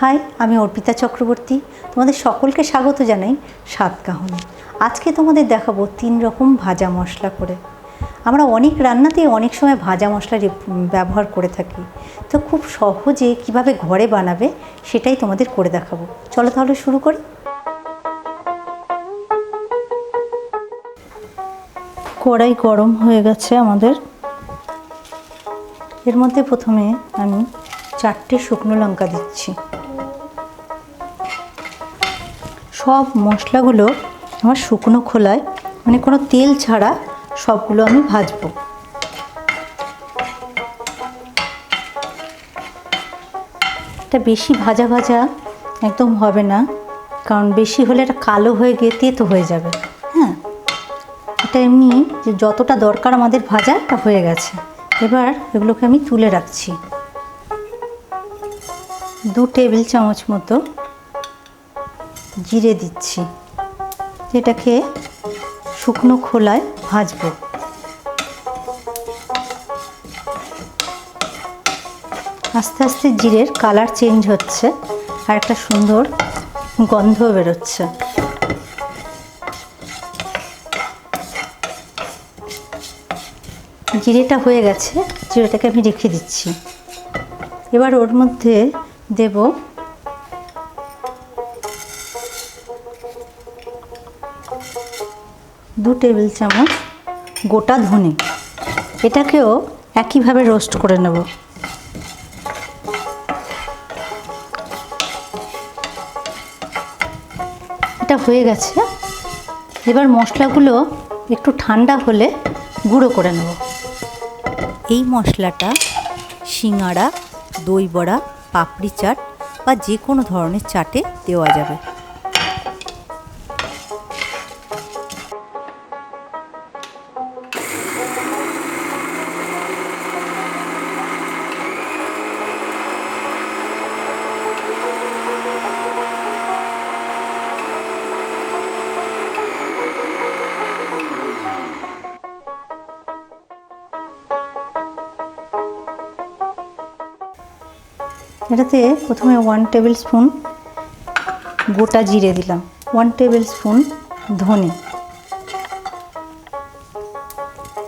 High, আমি অর্পিতা চক্রবর্তী। তোমাদের সকলকে স্বাগত জানাই সাত কাহনে। আজকে তোমাদের দেখাবো তিন রকম ভাজা মশলা করে। আমরা অনেক রান্নাতেই অনেক সময় ভাজা মশলা ব্যবহার করে থাকি। তো খুব সহজে কীভাবে ঘরে বানাবে সেটাই তোমাদের করে দেখাবো। চলো তাহলে শুরু করি। কড়াই গরম হয়ে গেছে আমাদের। এর মধ্যে প্রথমে আমি চারটে শুকনো লঙ্কা দিচ্ছি। সব মশলাগুলো আমার শুকনো খোলায় মানে কোনো তেল ছাড়া সবগুলো আমি ভাজবো। এটা বেশি ভাজা ভাজা একদম হবে না, কারণ বেশি হলে এটা কালো হয়ে গিয়ে তেতো হয়ে যাবে। হ্যাঁ এটা এমনি যে যতটা দরকার আমাদের ভাজা, তা হয়ে গেছে। এবার এগুলোকে আমি তুলে রাখছি। দু টেবিল চামচ মতো জিরে দিচ্ছি। যেটাকে শুকনো খোলায় ভাজবো। আস্তে আস্তে জিরের কালার চেঞ্জ হচ্ছে আর একটা সুন্দর গন্ধ বেরোচ্ছে। জিরেটা হয়ে গেছে, জিরেটাকে আমি রেখে দিচ্ছি। এবার ওর মধ্যে দেব দু টেবিল চামচ গোটা ধনে। এটাকেও একইভাবে রোস্ট করে নেব। এটা হয়ে গেছে। এবার মশলাগুলো একটু ঠান্ডা হলে গুঁড়ো করে নেব। এই মশলাটা সিঙাড়া দই বড়া, পাপড়ি চাট বা যে কোনো ধরনের চাটে দেওয়া যাবে। এটাতে প্রথমে ওয়ান টেবিল স্পুন গোটা জিরে দিলাম। ওয়ান টেবিল স্পুন ধনে।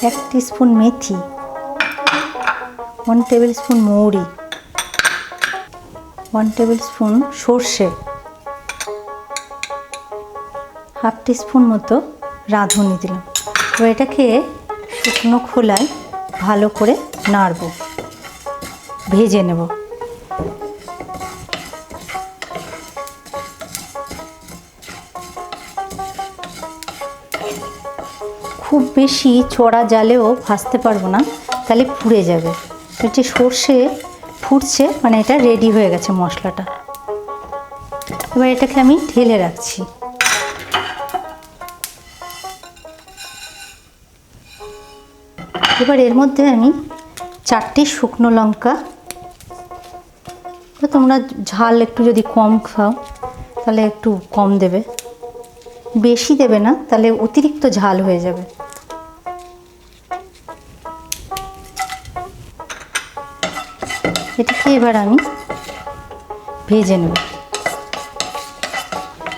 এক স্পুন মেথি। ওয়ান টেবিল স্পুন মৌরি। ওয়ান টেবিল স্পুন সর্ষে। হাফ স্পুন মতো রাঁধুনি দিলাম। এবার এটাকে শুকনো খোলায় ভালো করে নাড়ব। ভেজে নেব। খুব বেশি চড়া জালেও ভাজতে পারব না, তাহলে পুড়ে যাবে। যে সর্ষে ফুটছে মানে এটা রেডি হয়ে গেছে মশলাটা। এবার এটাকে আমি ঢেলে রাখছি। এবার এর মধ্যে আমি চারটে শুকনো লঙ্কা। তোমরা ঝাল একটু যদি কম খাও, তাহলে একটু কম দেবে। বেশি দেবে না, তাহলে অতিরিক্ত ঝাল হয়ে যাবে। এটাকে এবার আমি ভেজে নেব।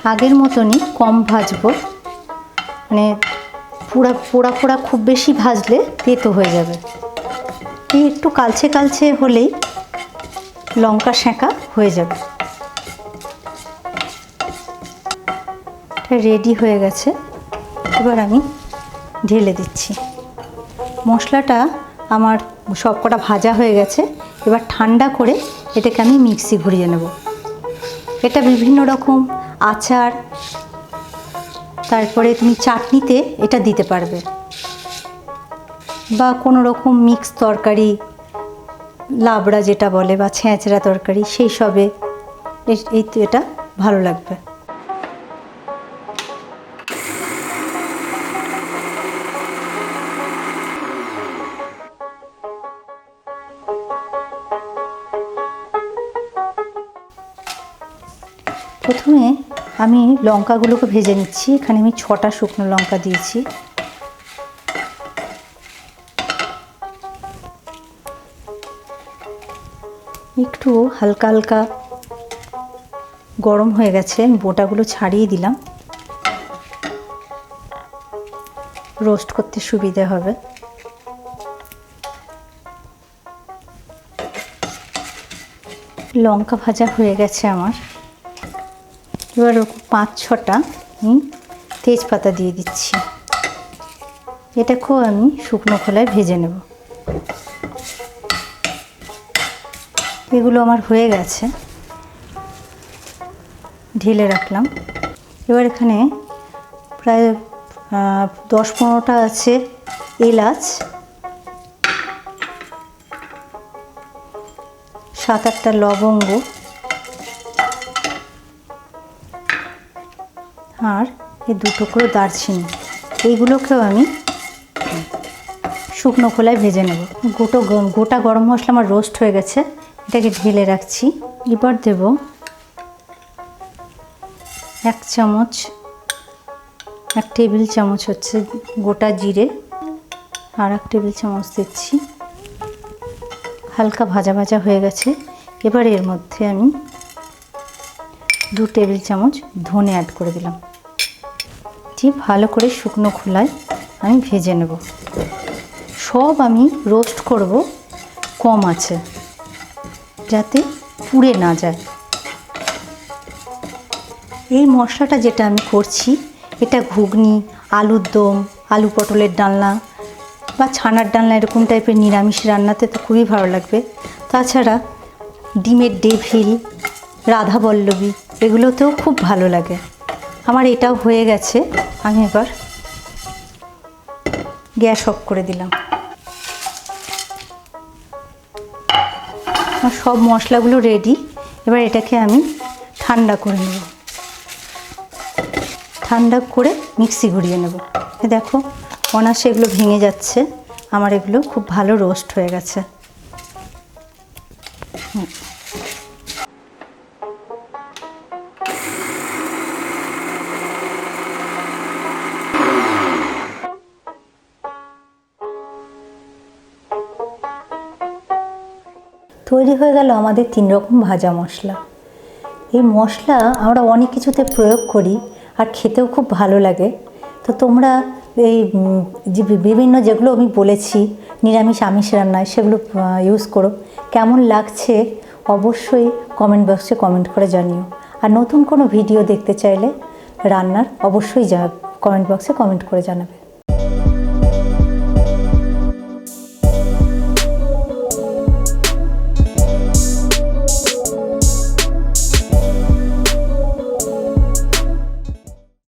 আগের মতনই কম ভাজবো। মানে পোড়া পোড়া পোড়া খুব বেশি ভাজলে তেতো হয়ে যাবে। এই একটু কালচে কালচে হলেই লঙ্কা সেঁকা হয়ে যাবে। রেডি হয়ে গেছে। এবার আমি ঢেলে দিচ্ছি। মশলাটা আমার সবকটা ভাজা হয়ে গেছে। এবার ঠান্ডা করে এটাকে আমি মিক্সি ঘুরিয়ে নেব। এটা বিভিন্ন রকম আচার, তারপরে তুমি চাটনিতে এটা দিতে পারবে। বা কোনো রকম মিক্স তরকারি, লাবড়া যেটা বলে বা ছেঁচড়া তরকারি, সেই সবে এই- এটা ভালো লাগবে। প্রথমে আমি লঙ্কাগুলোকে ভেজে নিচ্ছি। এখানে আমি ছটা শুকনো লঙ্কা দিয়েছি। একটু হালকা হালকা গরম হয়ে গেছে, আমি বোটাগুলো ছাড়িয়ে দিলাম। রোস্ট করতে সুবিধে হবে। লঙ্কা ভাজা হয়ে গেছে আমার। এবার পাঁচ ছটা আমি তেজপাতা দিয়ে দিচ্ছি। এটা খুব আমি শুকনো খোলায় ভেজে নেব। এগুলো আমার হয়ে গেছে। ঢেলে রাখলাম। এবার এখানে প্রায় দশ পনেরোটা আছে এলাচ। সাত আটটা লবঙ্গ। আর এই দুটো করে দারচিনি। এইগুলোকেও আমি শুকনো খোলায় ভেজে নেব। গোটো গোটা গরম মশলা আমার রোস্ট হয়ে গেছে। এটাকে ঢেলে রাখছি। এবার দেব এক চামচ, এক টেবিল চামচ হচ্ছে গোটা জিরে আর এক টেবিল চামচ দিচ্ছি। হালকা ভাজা ভাজা হয়ে গেছে। এবার এর মধ্যে আমি দু টেবিল চামচ ধনে অ্যাড করে দিলাম। দিয়ে ভালো করে শুকনো খোলায় আমি ভেজে নেব। সব আমি রোস্ট করব কম আছে, যাতে পুড়ে না যায়। এই মশলাটা যেটা আমি করছি, এটা ঘুগনি, আলুর দম, আলু পটলের ডালনা বা ছানার ডালনা, এরকম টাইপের নিরামিষ রান্নাতে তো খুবই ভালো লাগবে। তাছাড়া ডিমের ডেভিল রাধাবল্লভী এগুলোতেও খুব ভালো লাগে। আমার এটাও হয়ে গেছে। আমি এবার গ্যাস অফ করে দিলাম। আমার সব মশলাগুলো রেডি এবার এটাকে আমি ঠান্ডা করে নেব। ঠান্ডা করে মিক্সি ঘুরিয়ে নেব। দেখো অনাসে এগুলো ভেঙে যাচ্ছে। আমার এগুলো খুব ভালো রোস্ট হয়ে গেছে। হুম। তৈরি হয়ে গেল আমাদের তিন রকম ভাজা মশলা। এই মশলা আমরা অনেক কিছুতে প্রয়োগ করি আর খেতেও খুব ভালো লাগে। তো তোমরা এই যে বিভিন্ন যেগুলো আমি বলেছি, নিরামিষ, আমিষ রান্নায় সেগুলো ইউজ করো। কেমন লাগছে অবশ্যই কমেন্ট বক্সে কমেন্ট করে জানিও। আর নতুন কোনো ভিডিও দেখতে চাইলে রান্নার অবশ্যই যা কমেন্ট বক্সে কমেন্ট করে জানাবে।